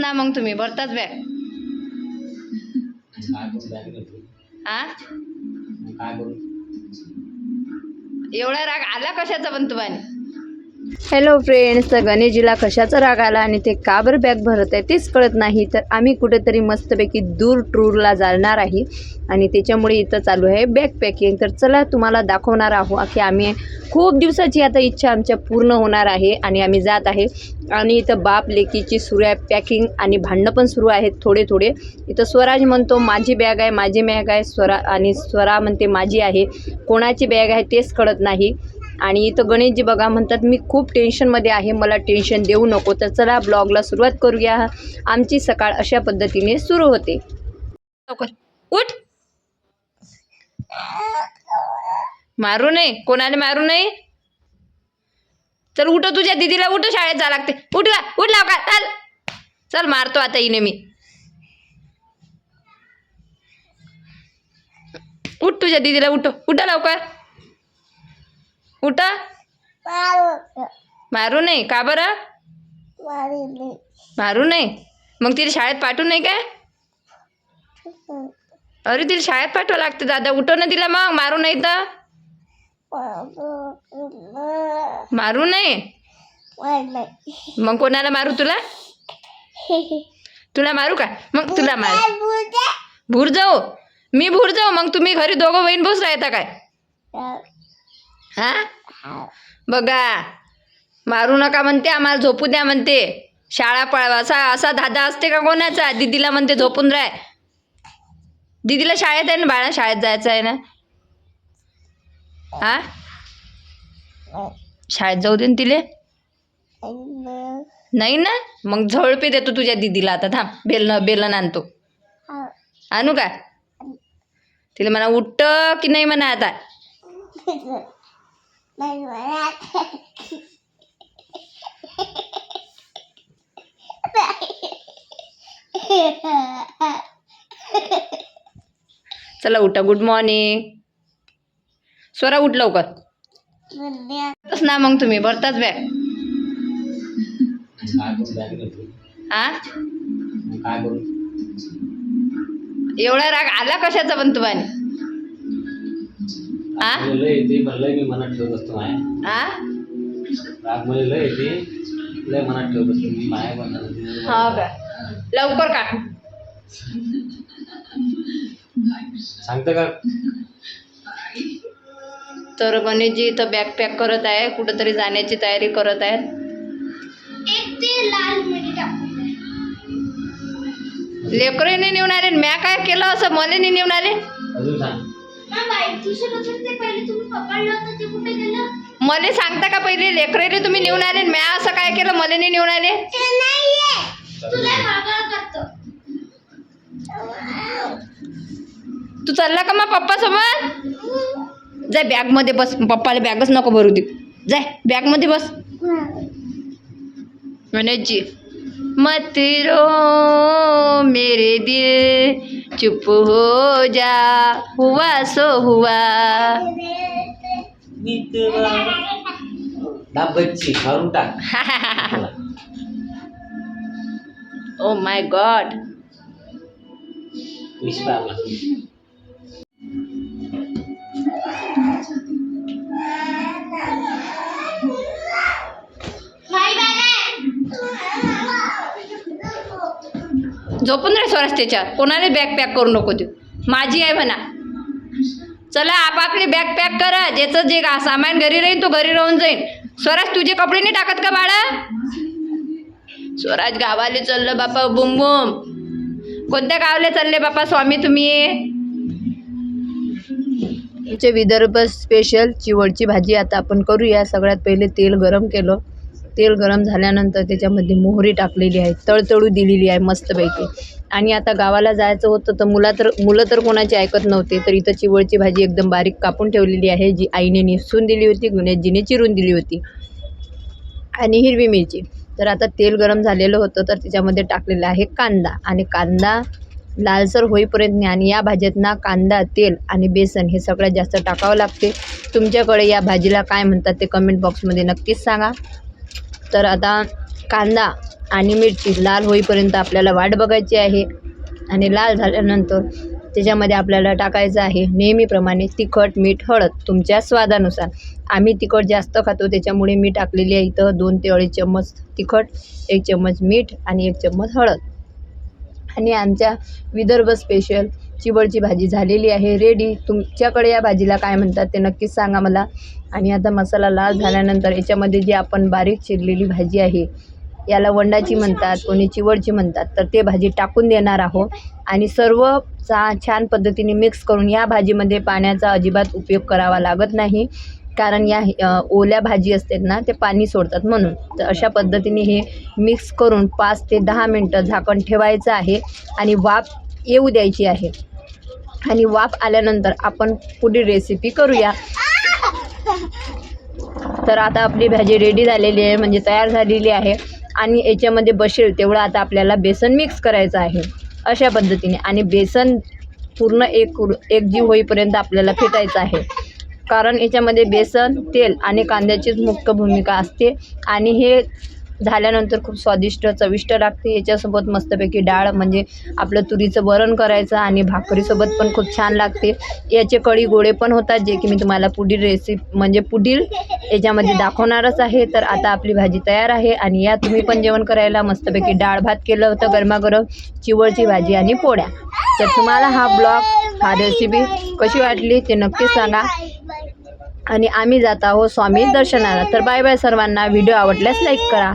ना मग तुम्ही भरताच बॅग करू एवढा राग आला कशाचा पण तुम्हाला? हॅलो फ्रेंड्स तर गणेशजीला कशाचा राग आला आणि ते का बरं बॅग भरत आहे तेच कळत नाही. तर आम्ही कुठेतरी मस्तपैकी दूर टूरला जाणार आहे आणि त्याच्यामुळे इथं चालू आहे बॅग पॅकिंग तर चला तुम्हाला दाखवणार आहोत की आम्ही खूप दिवसाची आता इच्छा आमच्या पूर्ण होणार आहे आणि आम्ही जात आहे. आणि इथं बाप लेकीची सुरू आहे पॅकिंग आणि भांडणं पण सुरू आहेत थोडे थोडे. इथं स्वराज म्हणतो माझी बॅग आहे माझी बॅग आहे. स्वरा आणि स्वरा म्हणते माझी आहे. कोणाची बॅग आहे तेच कळत नाही. आणि इथं गणेशजी बघा म्हणतात मी खूप टेन्शनमध्ये आहे मला टेन्शन देऊ नको तर चला ब्लॉगला सुरुवात करूया. आमची सकाळ अशा पद्धतीने सुरू होते. लवकर. उठ. मारू नये. कोणाला मारू नये? चल उठ तुझ्या दिदीला उठ. शाळेत जा लागते. उठ ला उठ लाव का चल. चल मारतो आता हिने मी. उठ तुझ्या दिदीला उठ. उठ लवकर. उठा. मारू नाही. का बरं? मारू नाही. मग तिला शाळेत पाठवू नये काय? अरे तिला शाळेत पाठवा लागते दादा. उठव ना तिला मग. मारू नाही तर. मारू नाही. मग कोणाला मारू तुला? तुला मारू का? मग तुला मारू. भूर जाऊ. मी भूर जाऊ. मग तुम्ही घरी दोघं बहीण भाऊच राहता काय? हा? बघा मारू नका म्हणते आम्हाला झोपू द्या म्हणते. शाळा पळवा. असा असा धादा असते का कोणाचा? दीदीला म्हणते झोपून राह दीदीला शाळेत आहे ना बाळा? शाळेत जायचं आहे ना? हा? शाळेत जाऊ दे ना तिले. नाही ना? मग झळपे देतो तुझ्या दीदीला आता. थांब बेलन बेलन आणतो. आणू का? तिला म्हणा उठ की नाही म्हणा आता? चला उठा. गुड मॉर्निंग स्वरा उठ लवकर. तस ना मग तुम्ही. भरताच बॅग. हा एवढा राग आला कशाचा पण तुम्हाला? मला लय येते पण लय मी मनात ठेवत असतो माया. राग मला लय येते लय मनात ठेवत असतो मी माया बनणार का? लवकर का? सांगतं का? तर गणेशजी इथं बॅग पॅक करत आहे कुठंतरी जाण्याची तयारी करत आहेत. लेकरीने नेऊन आले म्या काय केलं असं? मला नाही नेऊन आले? अजून सांग. मला सांगता का पहिले? लेकरेले तुम्ही नेऊन आले. म्या असं काय केलं? मला नाही नेऊन आले. तू चालला का मग पप्पा सोबत? जाय बॅगमध्ये बस. पप्पाला बॅगच नको भरू दे जाय बॅगमध्ये बस. गणेशजी मत रो मेरे दिल. चुप हो जा हुआ सो हुआ दाब बच्ची मारून टाक ओ माय गॉड झोपून रे स्वराज त्याच्यात कोणाला बॅग पॅक करू नको देऊ. माझी आहे म्हणा. चला आपापली बॅग पॅक करा ज्याचं जे गा- सामान घरी राहील तो घरी राहून जाईल स्वराज तुझे कपडे नाही टाकत का बाळा? स्वराज गावाले चाललं बापा बुम बुम. कोणत्या गावाला चालले बापा स्वामी तुम्ही? तुमचे विदर्भ स्पेशल चिवडची भाजी आता आपण करूया. सगळ्यात पहिले तेल गरम केलं. तेल गरम झाल्यानंतर त्याच्यामध्ये मोहरी टाकलेली आहे तळतळू दिलेली आहे मस्तपैकी. आणि आता गावाला जायचं होतं तर मुला तर मुलं तर कोणाची ऐकत नव्हते तर इथं चिवळची भाजी एकदम बारीक कापून ठेवलेली आहे जी आईने निसून दिली होती म्हणजे गुन्हेजीने चिरून दिली होती. आणि हिरवी मिरची. तर आता तेल गरम झालेलं होतं तर त्याच्यामध्ये टाकलेलं आहे कांदा. आणि कांदा लालसर होईपर्यंत नाही आणि या भाज्यात ना कांदा तेल आणि बेसन हे सगळ्यात जास्त टाकावं लागते. तुमच्याकडे या भाजीला काय म्हणतात ते कमेंट बॉक्समध्ये नक्कीच सांगा. तर आता कांदा आणि मिरची लाल होईपर्यंत आपल्याला वाट बघायची आहे. आणि लाल झाल्यानंतर त्याच्यामध्ये आपल्याला टाकायचं आहे नेहमीप्रमाणे तिखट मीठ हळद तुमच्या स्वादानुसार. आम्ही तिखट जास्त खातो त्याच्यामुळे मी टाकलेली आहे इथं दोन ते अडीच चम्मच तिखट एक चम्मच मीठ आणि एक चम्मच हळद. आणि आमच्या विदर्भ स्पेशल चिवडची भाजी झालेली आहे. रेडी तुमच्याकडे या भाजीला काय म्हणतात ते नक्कीच सांगा मला. आणि आता मसाला लाल झाल्यानंतर याच्यामध्ये जी आपण बारीक चिरलेली भाजी आहे याला वंडाची म्हणतात कोणी चिवडची म्हणतात तर ते भाजी टाकून देणार आहोत. आणि सर्व चा छान पद्धतीने मिक्स करून या भाजीमध्ये पाण्याचा अजिबात उपयोग करावा लागत नाही. कारण या ओल्या भाजी असतात ना ते पाणी सोडतात म्हणून. तर अशा पद्धतीने हे मिक्स करून पाच ते दहा मिनटं झाकण ठेवायचं आहे. आणि वाफ येऊ द्यायची आहे. आणि वाफ आल्यानंतर आपण पुढील रेसिपी करूया. तर आता आपली भाजी रेडी झालेली आहे म्हणजे तयार झालेली आहे. आणि याच्यामध्ये बसेल तेवढं आता आपल्याला बेसन मिक्स करायचं आहे. अशा पद्धतीने. आणि बेसन पूर्ण एक एकजीव होईपर्यंत आपल्याला फेटायचं आहे. कारण याच्यामध्ये बेसन तेल आणि कांद्याचीच मुख्य भूमिका असते. आणि हे झाल्यानंतर खूप स्वादिष्ट चविष्ट लागते. याच्यासोबत मस्तपैकी डाळ म्हणजे आपलं तुरीचं वरण करायचं आणि भाकरीसोबत पण खूप छान लागते. याचे कढी गोळे पण होतात जे की मी तुम्हाला पुढील रेसिपी म्हणजे पुढील याच्यामध्ये दाखवणारच आहे. तर आता आपली भाजी तयार आहे आणि या तुम्ही पण जेवण करायला मस्तपैकी डाळ भात केलं होतं गरमागरम चिवळची भाजी आणि पोळ्या. तर तुम्हाला हा ब्लॉग हा रेसिपी कशी वाटली ते नक्की सांगा. आणि आम्ही जात आहोत स्वामी दर्शनाला. तर बाय बाय सर्वांना. व्हिडिओ आवडल्यास लाईक करा.